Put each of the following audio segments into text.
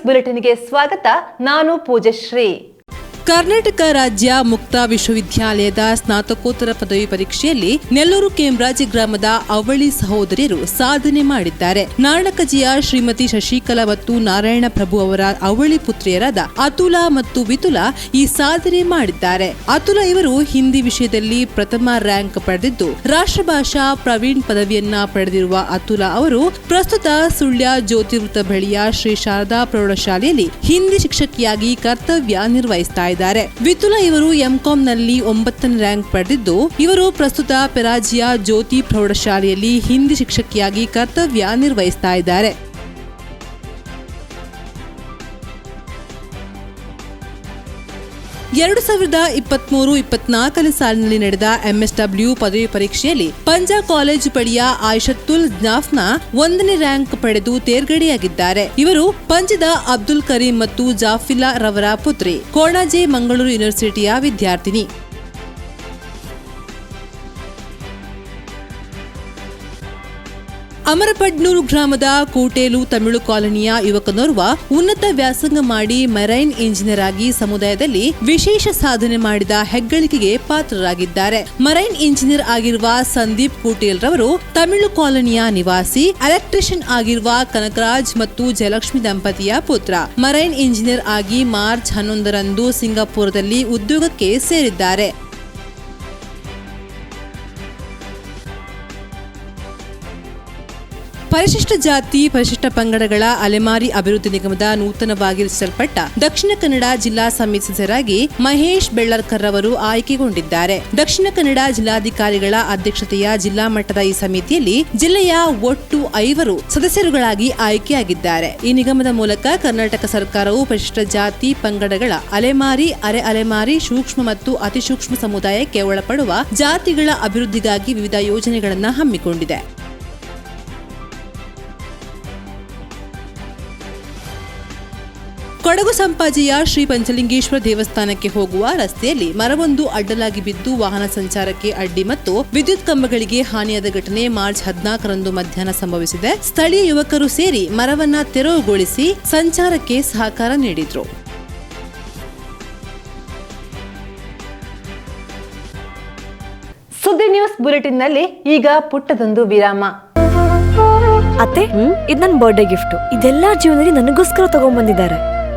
News ಬುಲೆಟಿನ್ಗೆ ಸ್ವಾಗತ. ನಾನು ಪೂಜಶ್ರೀ. ಕರ್ನಾಟಕ ರಾಜ್ಯ ಮುಕ್ತ ವಿಶ್ವವಿದ್ಯಾಲಯದ ಸ್ನಾತಕೋತ್ತರ ಪದವಿ ಪರೀಕ್ಷೆಯಲ್ಲಿ ನೆಲ್ಲೂರು ಕೇಂಬ್ರಾಜ್ ಗ್ರಾಮದ ಅವಳಿ ಸಹೋದರಿಯರು ಸಾಧನೆ ಮಾಡಿದ್ದಾರೆ. ನಾರಣಕಜಿಯ ಶ್ರೀಮತಿ ಶಶಿಕಲಾ ಮತ್ತು ನಾರಾಯಣ ಪ್ರಭು ಅವರ ಅವಳಿ ಪುತ್ರಿಯರಾದ ಅತುಲಾ ಮತ್ತು ವಿತುಲಾ ಈ ಸಾಧನೆ ಮಾಡಿದ್ದಾರೆ. ಅತುಲಾ ಇವರು ಹಿಂದಿ ವಿಷಯದಲ್ಲಿ ಪ್ರಥಮ ರ್ಯಾಂಕ್ ಪಡೆದಿದ್ದು, ರಾಷ್ಟ್ರಭಾಷಾ ಪ್ರವೀಣ್ ಪದವಿಯನ್ನ ಪಡೆದಿರುವ ಅತುಲಾ ಅವರು ಪ್ರಸ್ತುತ ಸುಳ್ಯ ಜ್ಯೋತಿವೃತ್ತ ಬಳಿಯ ಶ್ರೀ ಶಾರದಾ ಪ್ರೌಢಶಾಲೆಯಲ್ಲಿ ಹಿಂದಿ ಶಿಕ್ಷಕಿಯಾಗಿ ಕರ್ತವ್ಯ ನಿರ್ವಹಿಸ್ತಾ ವಿತುಲಾ ಇವರು ಎಂಕಾಂ ನಲ್ಲಿ ಒಂಬತ್ತನೇ ರ್ಯಾಂಕ್ ಪಡೆದಿದ್ದು, ಇವರು ಪ್ರಸ್ತುತ ಪೆರಾಜಿಯಾ ಜ್ಯೋತಿ ಪ್ರೌಢಶಾಲೆಯಲ್ಲಿ ಹಿಂದಿ ಶಿಕ್ಷಕಿಯಾಗಿ ಕರ್ತವ್ಯ ನಿರ್ವಹಿಸ್ತಾ ಇದ್ದಾರೆ. ಎರಡು ಸಾವಿರದ ಇಪ್ಪತ್ಮೂರು ಇಪ್ಪತ್ನಾಲ್ಕನೇ ಸಾಲಿನಲ್ಲಿ ನಡೆದ ಎಂಎಸ್ಡಬ್ಲ್ಯೂ ಪದವಿ ಪರೀಕ್ಷೆಯಲ್ಲಿ ಪಂಜಾಬ್ ಕಾಲೇಜು ಬಳಿಯ ಆಯಿಷತ್ತುಲ್ ಜಾಫ್ನ ಒಂದನೇ ರ್ಯಾಂಕ್ ಪಡೆದು ತೇರ್ಗಡೆಯಾಗಿದ್ದಾರೆ. ಇವರು ಪಂಜದ ಅಬ್ದುಲ್ ಕರೀಂ ಮತ್ತು ಜಾಫಿಲ್ಲಾ ರವರ ಪುತ್ರಿ. ಕೋಣಾಜೆ ಮಂಗಳೂರು ಯೂನಿವರ್ಸಿಟಿಯ ವಿದ್ಯಾರ್ಥಿನಿ. ಅಮರಪಡ್ನೂರು ಗ್ರಾಮದ ಕೋಟೇಲು ತಮಿಳು ಕಾಲೋನಿಯ ಯುವಕನೋರ್ವ ಉನ್ನತ ವ್ಯಾಸಂಗ ಮಾಡಿ ಮರೈನ್ ಇಂಜಿನಿಯರ್ ಆಗಿ ಸಮುದಾಯದಲ್ಲಿ ವಿಶೇಷ ಸಾಧನೆ ಮಾಡಿದ ಹೆಗ್ಗಳಿಕೆಗೆ ಪಾತ್ರರಾಗಿದ್ದಾರೆ. ಮರೈನ್ ಇಂಜಿನಿಯರ್ ಆಗಿರುವ ಸಂದೀಪ್ ಕೋಟೇಲ್ ರವರು ತಮಿಳು ಕಾಲೋನಿಯ ನಿವಾಸಿ, ಎಲೆಕ್ಟ್ರಿಷಿಯನ್ ಆಗಿರುವ ಕನಕರಾಜ್ ಮತ್ತು ಜಯಲಕ್ಷ್ಮಿ ದಂಪತಿಯ ಪುತ್ರ. ಮರೈನ್ ಇಂಜಿನಿಯರ್ ಆಗಿ ಮಾರ್ಚ್ ಹನ್ನೊಂದರಂದು ಸಿಂಗಾಪುರದಲ್ಲಿ ಉದ್ಯೋಗಕ್ಕೆ ಸೇರಿದ್ದಾರೆ. ಪರಿಶಿಷ್ಟ ಜಾತಿ, ಪರಿಶಿಷ್ಟ ಪಂಗಡಗಳ ಅಲೆಮಾರಿ ಅಭಿವೃದ್ಧಿ ನಿಗಮದ ನೂತನವಾಗಿ ರಚಿಸಲ್ಪಟ್ಟ ದಕ್ಷಿಣ ಕನ್ನಡ ಜಿಲ್ಲಾ ಸಮಿತಿ ಸದಸ್ಯರಾಗಿ ಮಹೇಶ್ ಬೆಳ್ಳರ್ಕರ್ ಅವರು ಆಯ್ಕೆಗೊಂಡಿದ್ದಾರೆ. ದಕ್ಷಿಣ ಕನ್ನಡ ಜಿಲ್ಲಾಧಿಕಾರಿಗಳ ಅಧ್ಯಕ್ಷತೆಯ ಜಿಲ್ಲಾ ಮಟ್ಟದ ಈ ಸಮಿತಿಯಲ್ಲಿ ಜಿಲ್ಲೆಯ ಒಟ್ಟು ಐವರು ಸದಸ್ಯರುಗಳಾಗಿ ಆಯ್ಕೆಯಾಗಿದ್ದಾರೆ. ಈ ನಿಗಮದ ಮೂಲಕ ಕರ್ನಾಟಕ ಸರ್ಕಾರವು ಪರಿಶಿಷ್ಟ ಜಾತಿ, ಪಂಗಡಗಳ ಅಲೆಮಾರಿ, ಅರೆ ಅಲೆಮಾರಿ, ಸೂಕ್ಷ್ಮ ಮತ್ತು ಅತಿಸೂಕ್ಷ್ಮ ಸಮುದಾಯಕ್ಕೆ ಒಳಪಡುವ ಜಾತಿಗಳ ಅಭಿವೃದ್ಧಿಗಾಗಿ ವಿವಿಧ ಯೋಜನೆಗಳನ್ನು ಹಮ್ಮಿಕೊಂಡಿದೆ. ಕೊಡಗು ಸಂಪಾಜಿಯ ಶ್ರೀ ಪಂಚಲಿಂಗೇಶ್ವರ ದೇವಸ್ಥಾನಕ್ಕೆ ಹೋಗುವ ರಸ್ತೆಯಲ್ಲಿ ಮರವೊಂದು ಅಡ್ಡಲಾಗಿ ಬಿದ್ದು ವಾಹನ ಸಂಚಾರಕ್ಕೆ ಅಡ್ಡಿ ಮತ್ತು ವಿದ್ಯುತ್ ಕಂಬಗಳಿಗೆ ಹಾನಿಯಾದ ಘಟನೆ ಮಾರ್ಚ್ ಹದಿನಾಲ್ಕರಂದು ಮಧ್ಯಾಹ್ನ ಸಂಭವಿಸಿದೆ. ಸ್ಥಳೀಯ ಯುವಕರು ಸೇರಿ ಮರವನ್ನ ತೆರವುಗೊಳಿಸಿ ಸಂಚಾರಕ್ಕೆ ಸಹಕಾರ ನೀಡಿದ್ರು. ಸುದ್ದಿ ನ್ಯೂಸ್ ಬುಲೆಟಿನ್ನಲ್ಲಿ ಈಗ ಪುಟ್ಟದೊಂದು ವಿರಾಮ. ಅತ್ತೆ ಇದು ನನ್ನ ಬರ್ಡೇ ಗಿಫ್ಟ್ ಇದೆಲ್ಲ ಜೀವನದಲ್ಲಿ ನನಗೋಸ್ಕರ ತಗೊಂಡ್ಬಂದಿದ್ದಾರೆ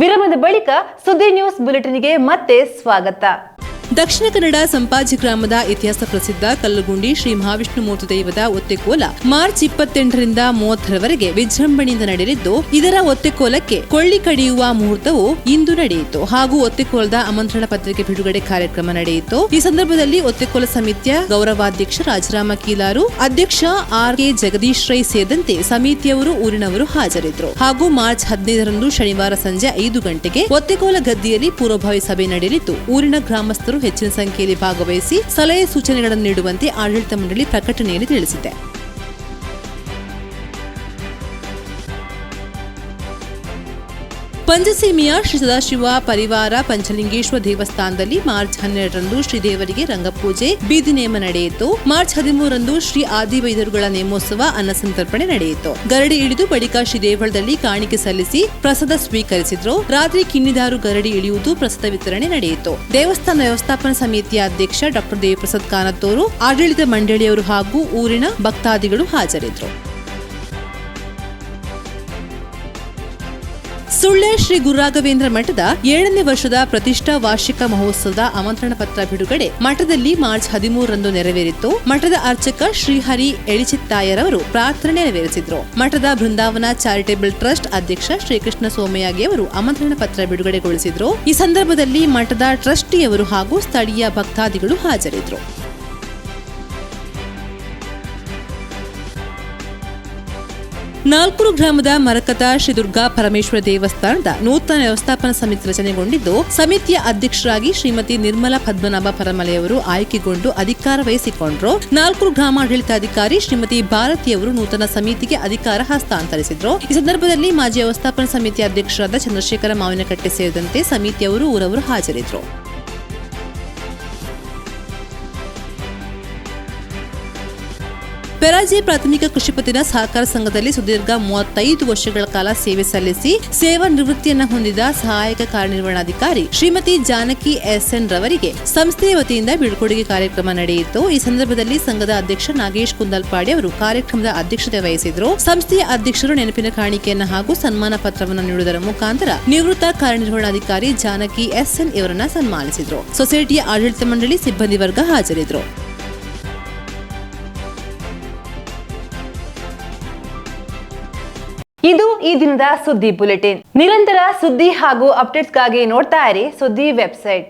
ವಿರಾಮದ ಬಳಿಕ ಸುದ್ದಿ ನ್ಯೂಸ್ ಬುಲೆಟಿನ್ಗೆ ಮತ್ತೆ ಸ್ವಾಗತ. ದಕ್ಷಿಣ ಕನ್ನಡ ಸಂಪಾಜಿ ಗ್ರಾಮದ ಇತಿಹಾಸ ಪ್ರಸಿದ್ಧ ಕಲ್ಲುಗುಂಡಿ ಶ್ರೀ ಮಹಾವಿಷ್ಣು ಮೂರ್ತಿ ದೈವದ ಒತ್ತೆಕೋಲ ಮಾರ್ಚ್ ಇಪ್ಪತ್ತೆಂಟರಿಂದ ಮೂವತ್ತರವರೆಗೆ ವಿಜೃಂಭಣೆಯಿಂದ ನಡೆಯಲಿದ್ದು, ಇದರ ಒತ್ತೆಕೋಲಕ್ಕೆ ಕೊಳ್ಳಿ ಕಡಿಯುವ ಮುಹೂರ್ತವು ಇಂದು ನಡೆಯಿತು. ಹಾಗೂ ಒತ್ತೆಕೋಲದ ಆಮಂತ್ರಣ ಪತ್ರಿಕೆ ಬಿಡುಗಡೆ ಕಾರ್ಯಕ್ರಮ ನಡೆಯಿತು. ಈ ಸಂದರ್ಭದಲ್ಲಿ ಒತ್ತೆಕೋಲ ಸಮಿತಿಯ ಗೌರವಾಧ್ಯಕ್ಷ ರಾಜರಾಮ ಕೀಲಾರು, ಅಧ್ಯಕ್ಷ ಆರ್ ಕೆ ಜಗದೀಶ್ ರೈ ಸೇರಿದಂತೆ ಸಮಿತಿಯವರು, ಊರಿನವರು ಹಾಜರಿದ್ದರು. ಹಾಗೂ ಮಾರ್ಚ್ ಹದಿನೈದರಂದು ಶನಿವಾರ ಸಂಜೆ ಐದು ಗಂಟೆಗೆ ಒತ್ತೆಕೋಲ ಗದ್ದಿಯಲ್ಲಿ ಪೂರ್ವಭಾವಿ ಸಭೆ ನಡೆಯಲಿದ್ದು, ಊರಿನ ಗ್ರಾಮಸ್ಥರು ಹೆಚ್ಚಿನ ಸಂಖ್ಯೆಯಲ್ಲಿ ಭಾಗವಹಿಸಿ ಸಲಹೆ ಸೂಚನೆಗಳನ್ನು ನೀಡುವಂತೆ ಆಡಳಿತ ಮಂಡಳಿ ಪ್ರಕಟಣೆಯಲ್ಲಿ ತಿಳಿಸಿದೆ. ಪಂಚಸೀಮೆಯ ಶ್ರೀ ಸದಾಶಿವ ಪರಿವಾರ ಪಂಚಲಿಂಗೇಶ್ವರ ದೇವಸ್ಥಾನದಲ್ಲಿ ಮಾರ್ಚ್ ಹನ್ನೆರಡರಂದು ಶ್ರೀದೇವರಿಗೆ ರಂಗಪೂಜೆ, ಬೀದಿ ನೇಮ ನಡೆಯಿತು. ಮಾರ್ಚ್ ಹದಿಮೂರರಂದು ಶ್ರೀ ಆದಿವೈದ್ಯರುಗಳ ನೇಮೋತ್ಸವ ಅನ್ನಸಂತರ್ಪಣೆ ನಡೆಯಿತು. ಗರಡಿ ಇಳಿದು ಬಳಿಕ ಶ್ರೀ ದೇವಳದಲ್ಲಿ ಕಾಣಿಕೆ ಸಲ್ಲಿಸಿ ಪ್ರಸಾದ ಸ್ವೀಕರಿಸಿದ್ರು. ರಾತ್ರಿ ಕಿನ್ನಿದಾರು ಗರಡಿ ಇಳಿಯುವುದು ಪ್ರಸಾದ ವಿತರಣೆ ನಡೆಯಿತು. ದೇವಸ್ಥಾನ ವ್ಯವಸ್ಥಾಪನಾ ಸಮಿತಿಯ ಅಧ್ಯಕ್ಷ ಡಾಕ್ಟರ್ ದೇವಪ್ರಸಾದ್ ಕಾನತ್ತೂರು, ಆಡಳಿತ ಮಂಡಳಿಯವರು ಹಾಗೂ ಊರಿನ ಭಕ್ತಾದಿಗಳು ಹಾಜರಿದ್ದರು. ಸುಳ್ಳೆ ಶ್ರೀ ಗುರುರಾಘವೇಂದ್ರ ಮಠದ ಏಳನೇ ವರ್ಷದ ಪ್ರತಿಷ್ಠಾ ವಾರ್ಷಿಕ ಮಹೋತ್ಸವದ ಆಮಂತ್ರಣ ಪತ್ರ ಬಿಡುಗಡೆ ಮಠದಲ್ಲಿ ಮಾರ್ಚ್ ಹದಿಮೂರರಂದು ನೆರವೇರಿತ್ತು. ಮಠದ ಅರ್ಚಕ ಶ್ರೀಹರಿ ಎಳಿಚಿತ್ತಾಯರವರು ಪ್ರಾರ್ಥನೆ ನೆರವೇರಿಸಿದ್ರು. ಮಠದ ಬೃಂದಾವನ ಚಾರಿಟೇಬಲ್ ಟ್ರಸ್ಟ್ ಅಧ್ಯಕ್ಷ ಶ್ರೀಕೃಷ್ಣ ಸೋಮಯಾಗಿ ಅವರು ಆಮಂತ್ರಣ ಪತ್ರ ಬಿಡುಗಡೆಗೊಳಿಸಿದ್ರು. ಈ ಸಂದರ್ಭದಲ್ಲಿ ಮಠದ ಟ್ರಸ್ಟಿಯವರು ಹಾಗೂ ಸ್ಥಳೀಯ ಭಕ್ತಾದಿಗಳು ಹಾಜರಿದ್ದರು ನಾಲ್ಕೂರು ಗ್ರಾಮದ ಮರಕತ ಶ್ರೀ ದುರ್ಗಾ ಪರಮೇಶ್ವರ ದೇವಸ್ಥಾನದ ನೂತನ ವ್ಯವಸ್ಥಾಪನಾ ಸಮಿತಿ ರಚನೆಗೊಂಡಿದ್ದು, ಸಮಿತಿಯ ಅಧ್ಯಕ್ಷರಾಗಿ ಶ್ರೀಮತಿ ನಿರ್ಮಲಾ ಪದ್ಮನಾಭ ಪರಮಲೆಯವರು ಆಯ್ಕೆಗೊಂಡು ಅಧಿಕಾರ ವಹಿಸಿಕೊಂಡ್ರು. ನಾಲ್ಕೂರು ಗ್ರಾಮಾಡಳಿತಾಧಿಕಾರಿ ಶ್ರೀಮತಿ ಭಾರತಿಯವರು ನೂತನ ಸಮಿತಿಗೆ ಅಧಿಕಾರ ಹಸ್ತಾಂತರಿಸಿದ್ರು. ಈ ಸಂದರ್ಭದಲ್ಲಿ ಮಾಜಿ ವ್ಯವಸ್ಥಾಪನಾ ಸಮಿತಿ ಅಧ್ಯಕ್ಷರಾದ ಚಂದ್ರಶೇಖರ ಮಾವಿನಕಟ್ಟೆ ಸೇರಿದಂತೆ ಸಮಿತಿಯವರು ಊರವರು ಹಾಜರಿದ್ದರು ಪೆರಾಜೆ ಪ್ರಾಥಮಿಕ ಕೃಷಿ ಪತ್ತಿನ ಸಹಕಾರ ಸಂಘದಲ್ಲಿ ಸುದೀರ್ಘ ಮೂವತ್ತೈದು ವರ್ಷಗಳ ಕಾಲ ಸೇವೆ ಸಲ್ಲಿಸಿ ಸೇವಾ ನಿವೃತ್ತಿಯನ್ನು ಹೊಂದಿದ ಸಹಾಯಕ ಕಾರ್ಯನಿರ್ವಹಣಾಧಿಕಾರಿ ಶ್ರೀಮತಿ ಜಾನಕಿ ಎಸ್ ಎನ್ ರವರಿಗೆ ಸಂಸ್ಥೆಯ ವತಿಯಿಂದ ಬೀಳ್ಕೊಡುಗೆ ಕಾರ್ಯಕ್ರಮ ನಡೆಯಿತು. ಈ ಸಂದರ್ಭದಲ್ಲಿ ಸಂಘದ ಅಧ್ಯಕ್ಷ ನಾಗೇಶ್ ಕುಂದಲ್ಪಾಡಿ ಅವರು ಕಾರ್ಯಕ್ರಮದ ಅಧ್ಯಕ್ಷತೆ ವಹಿಸಿದ್ರು. ಸಂಸ್ಥೆಯ ಅಧ್ಯಕ್ಷರು ನೆನಪಿನ ಕಾಣಿಕೆಯನ್ನು ಹಾಗೂ ಸನ್ಮಾನ ಪತ್ರವನ್ನು ನೀಡುವುದರ ಮುಖಾಂತರ ನಿವೃತ್ತ ಕಾರ್ಯನಿರ್ವಹಣಾಧಿಕಾರಿ ಜಾನಕಿ ಎಸ್ ಎನ್ ಇವರನ್ನ ಸನ್ಮಾನಿಸಿದ್ರು. ಸೊಸೈಟಿಯ ಆಡಳಿತ ಮಂಡಳಿ ಸಿಬ್ಬಂದಿ ವರ್ಗ ಹಾಜರಿದ್ರು. ಈ ದಿನದ ಸುದ್ದಿ ಬುಲೆಟಿನ್. ನಿರಂತರ ಸುದ್ದಿ ಹಾಗೂ ಅಪ್ಡೇಟ್ಸ್ಗಾಗಿ ನೋಡ್ತಾ ಇರಿ ಸುದ್ದಿ ವೆಬ್ಸೈಟ್.